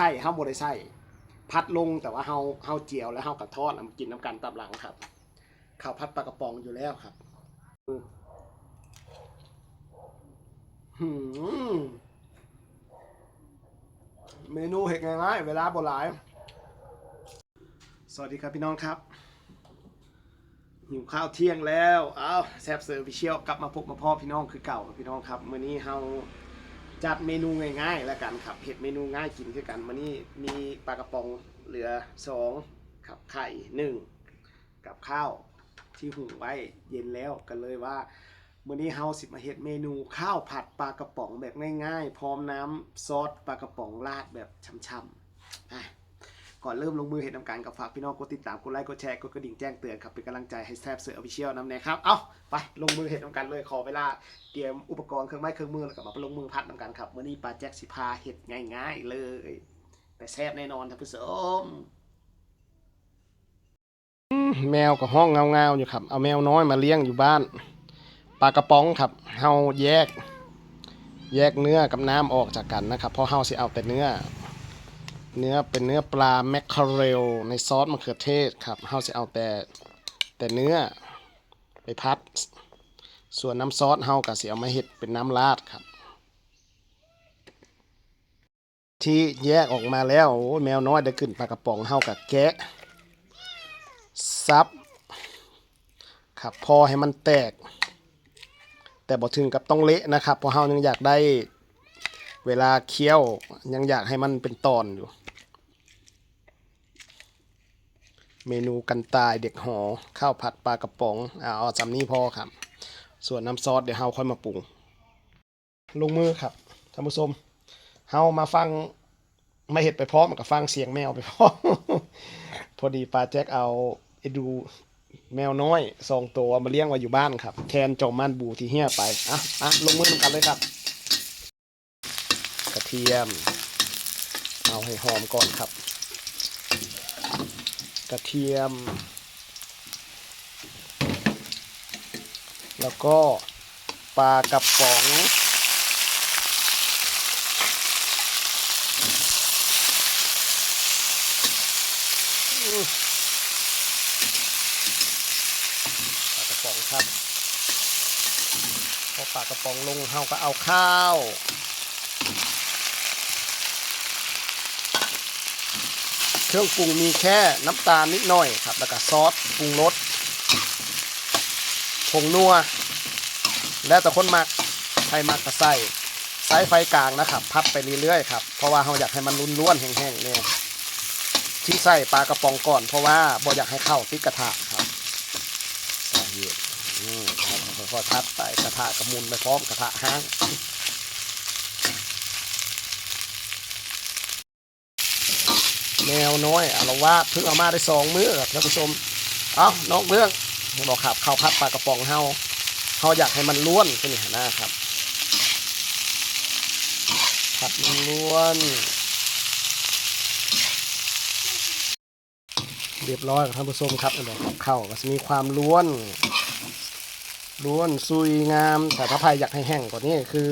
ไข่เฮาบ่ได้ใส่พัดลงแต่ว่าเฮาเฮาเจียวแล้วเฮากระทอดมากินน้ำกันตับหลังครับข้าวพัดปลากระป๋องอยู่แล้วครับเมนูเห็ดง่ายๆเวลาบ่หลาย สวัสดีครับพี่น้องครับ หิวข้าวเที่ยงแล้ว อ้าวแซบเซอร์ฟิเชียลกลับมาพบมาพ่อพี่น้องคือเก่าพี่น้องครับ มื้อนี้เฮา จัดเมนูง่ายๆแล้วกันครับเห็ดเมนูง่ายกินคือกันมานี้มีปลากระป๋องเหลือสองครับไข่หนึ่งกับข้าวที่หุงไว้เย็นแล้วกันเลยว่ามื้อนี้เฮาสิมาเฮ็ดเมนูข้าวผัดปลากระป๋องแบบง่ายๆ พร้อมน้ำซอสปลากระป๋องราดแบบช่ำๆอะ ก่อนเริ่มลงมือเห็นทำการกับฝากพี่น้องกดติดตามกดไลค์กดแชร์กดกระดิ่งแจ้งเตือนครับเป็นกำลังใจให้แซบเสือออฟฟิเชียลน้ำแน่ครับเอาไปลงมือเห็นทำการเลยขอเวลาเตรียมอุปกรณ์เครื่องไม้เครื่องมือแล้วก็มาลงมือพัดทำการครับวันนี้ปลาแจ็คสิพาเห็ดง่าย ๆ เลย แต่แซบแน่นอนท่านผู้ชมแมวกับห้องเงาๆอยู่ครับ เอาแมวน้อยมาเลี้ยงอยู่บ้านปลากระป๋องครับเฮาแยก แยกเนื้อกับน้ำออกจากกันนะครับเพราะเฮาสิเอาแต่เนื้อ เนื้อเป็นเนื้อปลาแมคคาเรลในซอสมะเขือเทศครับเฮาจะเอาแต่แต่เนื้อไปพัด ส่วนน้ำซอสเฮาก็สิเอามาเฮ็ดเป็นน้ำราดครับ ที่แยกออกมาแล้วโอ้แมวน้อยได้ขึ้นปลากระป๋องเฮากับแกะซับครับพอให้มันแตก แต่บ่ถึงกับต้องเละนะครับเพราะเฮายังอยากได้เวลาเคี้ยวยังอยากให้มันเป็นตอนอยู่ เมนูกันตายเด็กหอ ข้าวผัดปลากระป๋องอ่าเอาจำนี้พอครับ ส่วนน้ำซอสเดี๋ยวเฮาค่อยมาปรุง ลงมือครับท่านผู้ชมเฮามาฟังไม่เห็ดไปพร้อมกับฟังเสียงแมวไปพร้อม พอดีปาแจ็คเอาไอ้ดูแมวน้อยสองตัวมาเลี้ยงไว้อยู่บ้านครับ แทนจอมม่านบูที่เฮี้ยไป อะอะลงมือทำกันเลยครับ กระเทียม เอาให้หอมก่อนครับ กระเทียม แล้วก็ปลากระป๋องปลากระป๋องครับ พอปลากระป๋องลงเฮาก็เอาข้าว เครื่องปรุงมีแค่น้ำตาลนิดหน่อยครับ แล้วก็ซอสปรุงรสผงนัว แล้วแต่คนมักใครมักก็ใส่ใช้ไฟกลางนะครับ พัดไปเรื่อยๆครับ เพราะว่าเราอยากให้มันรุนล้วนแห้งๆเนี่ยที่ใส่ปลากระป๋องก่อน เพราะว่าบ่อยากให้เข้าที่กระทะครับสาเหตุอืมครับค่อยๆพัดไปกระทะกระมุนไปพร้อมกระทะห้าง แมวน้อยอารวาสเพิ่งเอามาได้สองมื้อครับท่านผู้ชมเอานอกเรื่องบอกครับข้าวพัดปลากระป๋องเฮาเฮาอยากให้มันล้วนขึ้นนี่นะครับผัดมันล้วน เรียบร้อยครับท่านผู้ชมครับอันนี้ครับข้าวก็จะมีความล้วนล้วนซุยงาม แต่ถ้าใครอยากให้แห้งกว่านี้คือ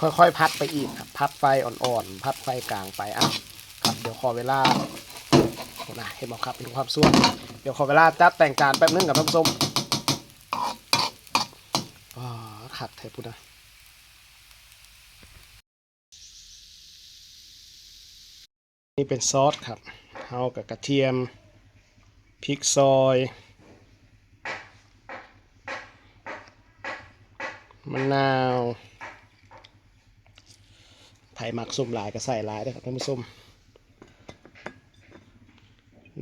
ค่อยๆ พัดไปอีกครับ พัดไฟอ่อนๆ พัดไฟกลางไปอะ ขอเวลานะเห็นบอกครับเป็นความส่วนเดี๋ยวขอเวลาจัดแต่งจานแป๊บนึงกับท่านผู้ชมอ๋อขัดเทพุนะนี่เป็นซอสครับเฮากับกระเทียมพริกซอยมะนาวไผ่หมักส้มหลายก็ใส่หลายนะครับท่านผู้ชม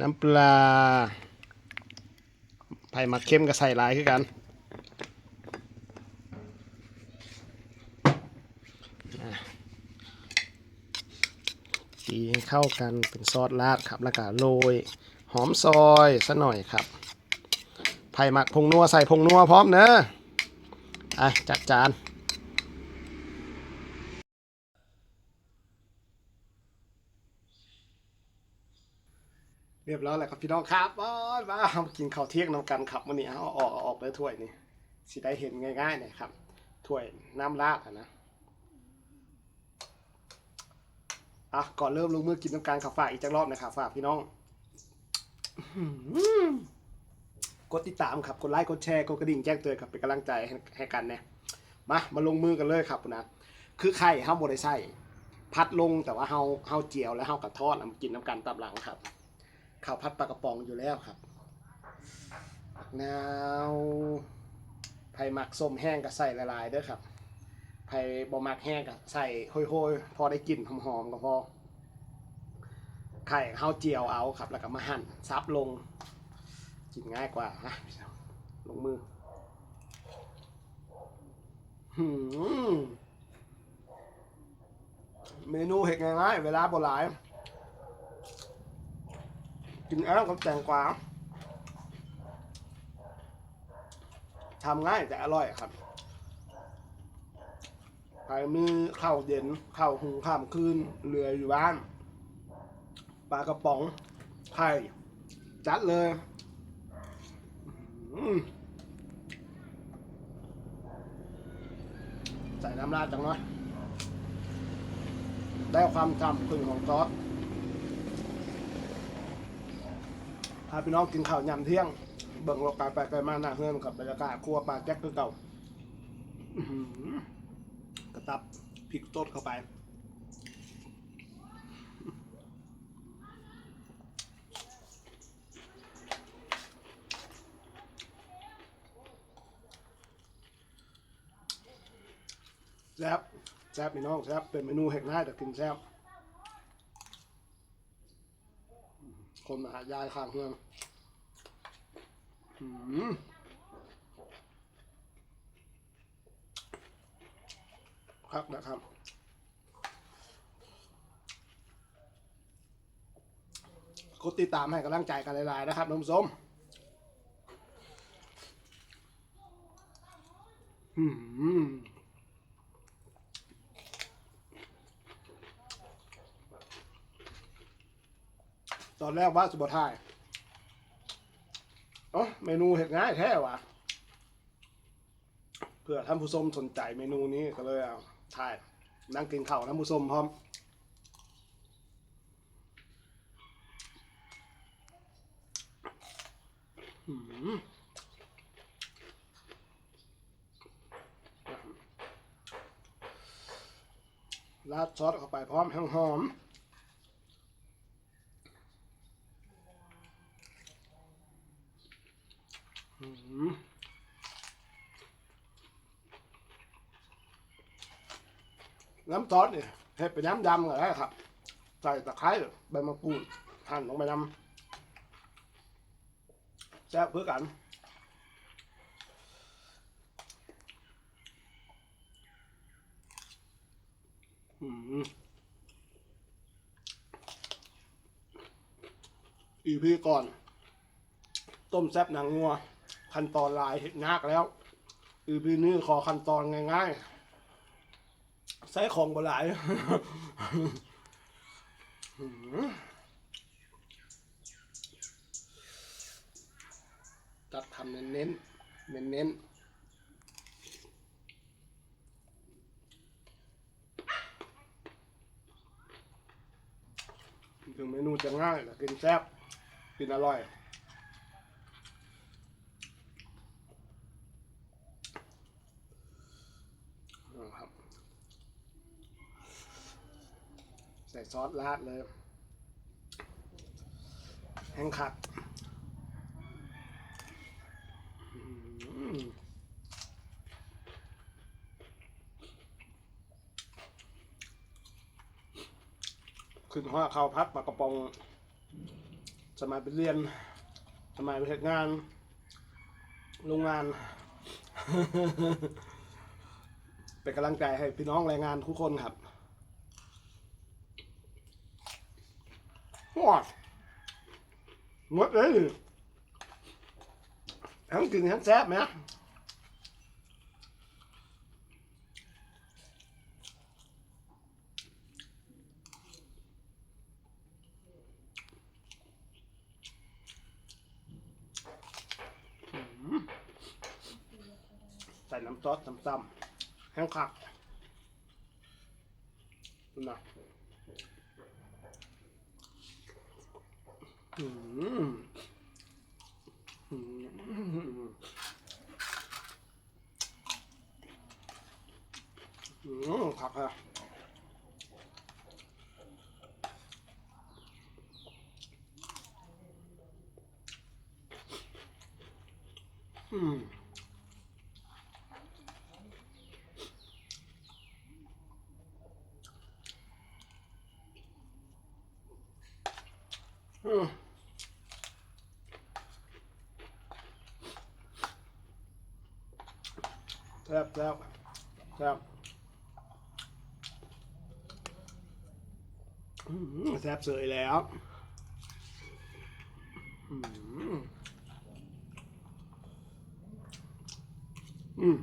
น้ำปลาไผ่หมักเข้มก็ใส่ลายคือกันตีให้เข้ากันเป็นซอสราดครับแล้วก็โรยหอมซอยสักหน่อยครับไผ่หมักพงนัวใส่พงนัวพร้อมเนอะอะจัดจาน ร้อยแล้วครับพี่น้องครับว้าวมากินข้าวเที่ยงนำกันครับวันนี้เอาออกเอาออกเลยถ้วยนี่สิได้เห็นง่ายๆน่อยครับถ้วยน้ำราดอะนะอะก่อนเริ่มลงมือกินน้ำการขับฝากอีกจักรอบนะครับฝากพี่น้องกดติดตามครับกดไลค์กดแชร์กดกระดิ่งแจ้งเตือนครับเป็นกำลังใจให้กันนี่ยมามาลงมือกันเลยครับนะคือไข่ห้ามบริไส้พัดลงแต่ว่าเฮาเฮาเจียวแล้วเฮากระทอดแล้วมากินน้ำกันตับหลังครับ ข้าวพัดปลากระป๋องอยู่แล้วครับนาวไผ่หมักส้มแห้งก็ใส่ละลายด้อครับไผ่บ่มักแห้งก็ใส่โหยๆพอได้กลิ่นหอมๆก็พอไข่ข้าวเจียวเอาครับ แล้วก็มาหั่นซับลงกินง่ายกว่าฮะลงมือเมนูเห็ดง่ายๆเวลาบ่หลาย กินแอลกับแตงกวาทำง่ายแต่อร่อยครับใครมีข้าวเย็นข้าวหุงข้ามคืนเหลืออยู่บ้านปลากระป๋องไข่จัดเลยใส่น้ำราดจังเนาะได้ความจำขึ้นของซอสาพี่น้องกินข้าวยำเที่ยง เบิ่งโลกาไปไปมาหน้าเฮือนกับบรรยากาศครัวปลาแจ็คคือเก่ากระตับพริกต้นเข้าไปแซ่บแซ่บพี่น้องแซ่บเป็นเมนูแห่งง่าแต่กินแซ่บ คนมาหายายข้างเมืองอืมครับนะครับ กดติดตามให้กำลังใจกันหลายๆนะครับน้องผู้มอืม ตอนแรกว่าสุบทายเอ๋อเมนูเห็ดง่ายแท้ว่ะเพื่อท่านผู้ชมสนใจเมนูนี้ก็เลยเอาถ่ายนั่งกินข้าวท่านผู้ชมพร้อมหืมราดซอสเข้าไปพร้อมแห้งหอมหืม น้ำซอสเนี่ยให้เป็นน้ำดำก็ได้ครับ ใส่ตะไคร้ใบมะกรูดหั่นลงไปน้ำแซ่บเพื่อกันอืมอีพีก่อน ต้มแซ่บหนังงัว ขั้นตอนลายเห็ดยากแล้วอีพีนี้ขอขั้นตอนง่ายๆใส่ของบหลายจัดทำเน้นเน้นเน้นเน้นๆถึงเมนูจะง่ายแต่กินแซ่บกินอร่อย นะครับ ใส่ซอสราดเลย แห้งขัดขึ้นห้อข้าวพัดปลากระป๋อง สมัยไปเรียน สมัยไปเฮ็ดงาน โรงงาน เป็นกำลังใจให้พี่น้องแรงงานทุกคนครับ ว้าหมดเลยทั้งกินทั้งแซ่บไหมอืมใส่น้ำซอสซ้ำๆแห้งคักดูนะ อืมอืมอืม ผักอะอืมอืม แซ่บแซ่บแซ่บอื้อหือแซ่บเสยแล้วอื้อหืออืม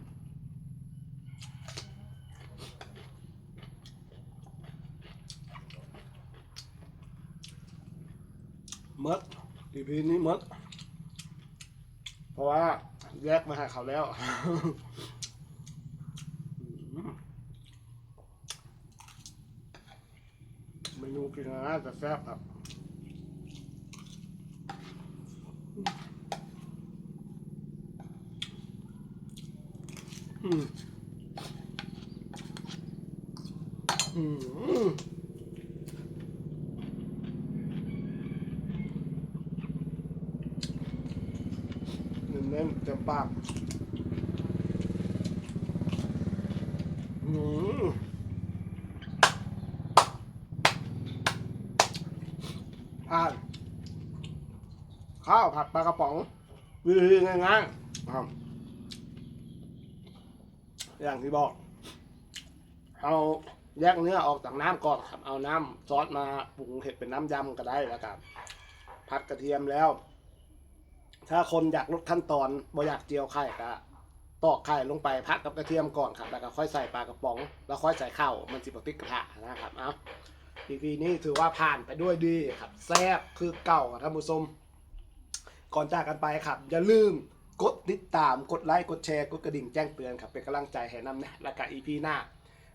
มดอีพีนี้มดเพราะว่าแยกมาหาเขาแล้ว เม นูกินนะแต่แซ่บครับอืมอืมเน้นๆเต็มปากอืม ผ่าน ข้าวผัดปลากระป๋องวิธีง่ายๆครับ อย่างที่บอก เอาแยกเนื้อออกจากน้ำก่อนครับ เอาน้ำซอสมาปรุงเห็ดเป็นน้ำยำก็ได้แล้วกันผัดกระเทียมแล้ว ถ้าคนอยากลดขั้นตอนบ่อยากเจียวไข่ก็ตอกไข่ลงไปพักกับกระเทียมก่อนครับ แล้วก็ค่อยใส่ปลากระป๋อง แล้วค่อยใส่ข้าวมันสิบติดกระทะนะครับ เอา EP นี้ถือว่าผ่านไปด้วยดีครับ แซ่บคือเก่าครับท่านผู้ชม ก่อนจากกันไปครับ อย่าลืมกดติดตามกดไลค์กดแชร์กดกระดิ่งแจ้งเตือนครับเป็นกำลังใจให้นำนะและก็ EP หน้า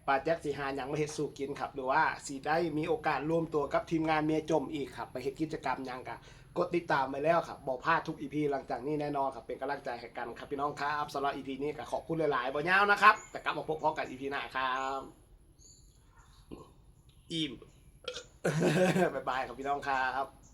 ปาแจ็คสีหาอย่างมาเฮ็ดสู่กินครับ หรือว่าสีได้มีโอกาสรวมตัวกับทีมงานเมียจมอีกครับไปเฮ็ดกิจกรรมหยังกะกดติดตามไปแล้วครับบอกพลาดทุก EP หลังจากนี้แน่นอนครับเป็นกำลังใจให้กันครับพี่น้องครับสำหรับ EP นี้ก็ขอบคุณหลายๆบ่ยาวนะครับ แต่กลับมาพบพร้อมกัน EP หน้าครับอิ่ม บ๊ายบายครับพี่น้องครับ